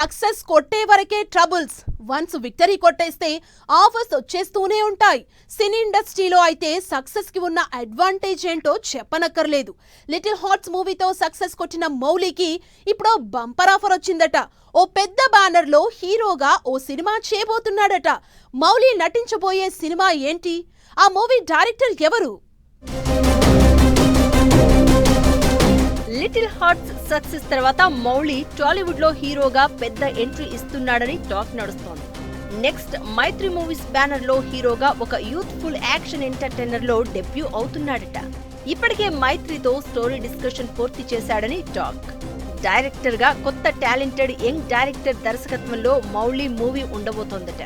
Success కొట్టే వరకే troubles. Once victory కొట్టేస్తే ఆఫర్స్ వచ్చేస్తూనే ఉంటాయి. సినీ ఇండస్ట్రీలో అయితే సక్సెస్కి ఉన్న అడ్వాంటేజ్ ఏంటో చెప్పనక్కర్లేదు. లిటిల్ హాట్స్ మూవీతో సక్సెస్ కొట్టిన మౌలికి ఇప్పుడు బంపర్ ఆఫర్ వచ్చిందట. ఓ పెద్ద బ్యానర్లో హీరోగా ఓ సినిమా చేయబోతున్నాడట. మౌలి నటించబోయే సినిమా ఏంటి? ఆ మూవీ డైరెక్టర్ ఎవరు? హార్ట్స్ సక్సెస్ తర్వాత మౌళి టాలీవుడ్లో హీరోగా పెద్ద ఎంట్రీ ఇస్తున్నాడని టాక్ నడుస్తోంది. నెక్స్ట్ మైత్రి మూవీస్ బ్యానర్లో హీరోగా ఒక యూత్ఫుల్ యాక్షన్ ఎంటర్టైనర్లో డెబ్యూ అవుతున్నాడట. ఇప్పటికే మైత్రితో స్టోరీ డిస్కషన్ పూర్తి చేశాడని టాక్. డైరెక్టర్గా కొత్త టాలెంటెడ్ యంగ్ డైరెక్టర్ దర్శకత్వంలో మౌళి మూవీ ఉండబోతోందట.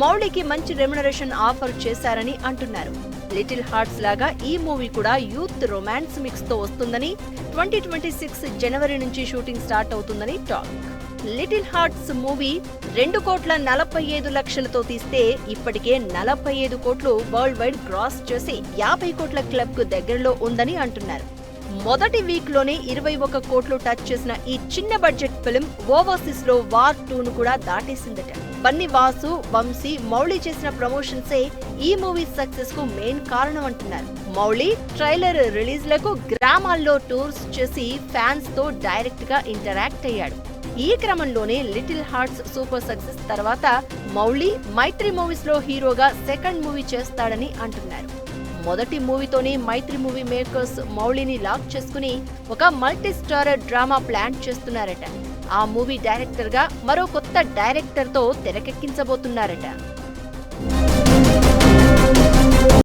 మౌళికి మంచి రెమ్యునరేషన్ ఆఫర్ చేశారని అంటున్నారు. లిటిల్ హార్ట్స్ లాగా ఈ మూవీ కూడా యూత్ రొమాన్స్ మిక్స్తో వస్తుందని ట్వంటీ ట్వంటీ సిక్స్ జనవరి నుంచి షూటింగ్ స్టార్ట్ అవుతుందని టాక్. లిటిల్ హార్ట్స్ మూవీ రెండు కోట్ల నలభై ఐదు లక్షలతో తీస్తే ఇప్పటికే నలభై ఐదు కోట్లు వరల్డ్ వైడ్ క్రాస్ చేసి యాభై కోట్ల క్లబ్కు దగ్గరలో ఉందని అంటున్నారు. మొదటి వీక్లోనే ఇరవై ఒక కోట్లు టచ్ చేసిన ఈ చిన్న బడ్జెట్ ఫిల్మ్ ఓవర్సీస్లో వార్ టూను కూడా దాటేసిందట. బన్నీ వాసు వంశీ మౌళి చేసిన ప్రమోషన్సే ఈ మూవీ సక్సెస్కు మెయిన్ కారణం అంటున్నారు మౌళి ట్రైలర్ రిలీజ్లకు గ్రామాల్లో టూర్స్ చేసి ఫ్యాన్స్తో డైరెక్ట్గా ఇంటరాక్ట్ అయ్యాడు. ఈ క్రమంలోనే లిటిల్ హార్ట్స్ సూపర్ సక్సెస్ తర్వాత మౌళి మైత్రి మూవీస్లో హీరోగా సెకండ్ మూవీ చేస్తాడని అంటున్నారు. మొదటి మూవీతోనే మైత్రి మూవీ మేకర్స్ మౌళిని లాక్ చేసుకుని ఒక మల్టీ స్టారర్ డ్రామా ప్లాన్ చేస్తున్నారట. ఆ మూవీ డైరెక్టర్గా మరో కొత్త డైరెక్టర్తో తెరకెక్కించబోతున్నారట.